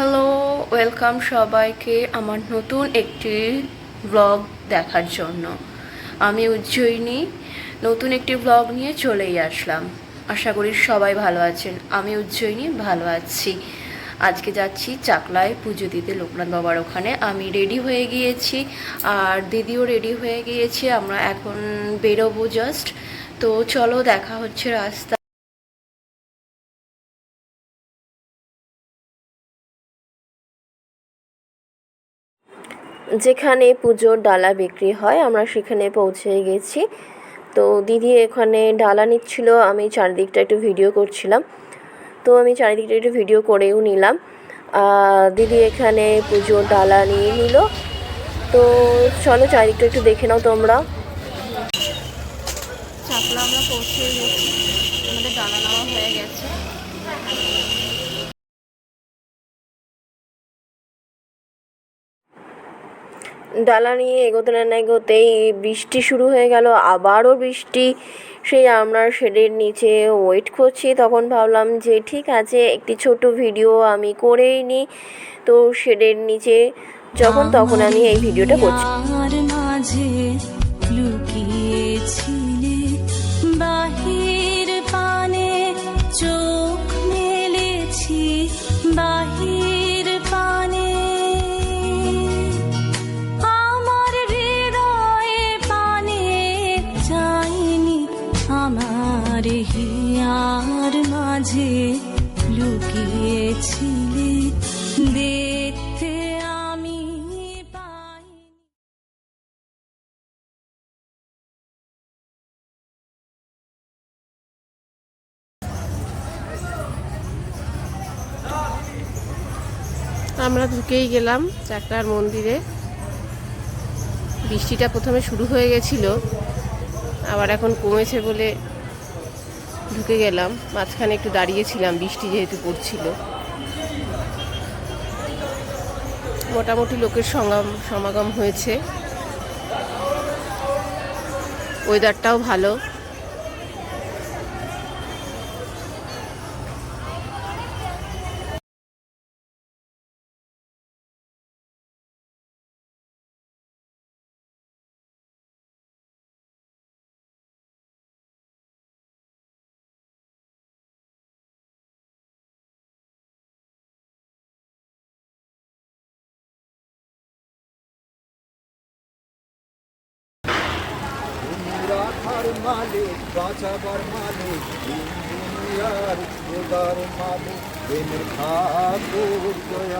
Hello welcome সবাইকে আমার নতুন একটি ব্লগ দেখার জন্য। আমি উজ্জয়িনী, নতুন একটি ব্লগ নিয়ে চলেই আসলাম। আশা করি সবাই ভালো আছেন, আমি উজ্জয়িনী, ভালো আছি। আজকে যাচ্ছি চাকলায় পুজো দিতে, লোকনাথ বাবার ওখানে। আমি রেডি হয়ে গিয়েছি, আর দিদিও রেডি হয়ে গিয়েছে, আমরা এখন বেরোবো জাস্ট তো চলো দেখা হচ্ছে রাস্তা যেখানে পুজোর ডালা বিক্রি হয়, আমরা সেখানে পৌঁছে গেছি। তো দিদি এখানে ডালা নিচ্ছিল, আমি চারিদিকটা একটু ভিডিও করছিলাম। তো আমি চারিদিকটা একটু ভিডিও করেও নিলাম। দিদি এখানে পুজোর ডালা নিয়ে নিল। তো চলো চারিদিকটা একটু দেখে নাও তোমরা। আমরা পৌঁছে গেছি। আমাদের ডালা নেওয়া হয়ে গেছে। ডালা নিয়ে এগোতে না এগোতেই বৃষ্টি শুরু হয়ে গেল, আবারও বৃষ্টি। সেই আমরা শেডের নিচে ওয়েট করছি, তখন ভাবলাম যে ঠিক আছে, একটি ছোট ভিডিও আমি করেই নিই। তো শেডের নিচে যখন তখন আমি এই ভিডিওটা করছি। আমার হিয়ার মাঝে লুকিয়েছিলে। দেখতে আমি পাইনি। আমরা ঢুকেই গেলাম চাকরার মন্দিরে। বৃষ্টিটা প্রথমে শুরু হয়ে গেছিল। আবার এখন কমেছে বলে ঢুকে গেলাম। মাঝখানে একটু দাঁড়িয়েছিলাম, বৃষ্টি যেহেতু পড়ছিল। মোটামুটি লোকের সঙ্গম, সমাগম হয়েছে। ওয়েদারটাও ভালো। রাখার মালিক বাঁচাবার মালিক দিন দুনিয়ার খোদার মালিক প্রেমের ঠাকুর দয়া।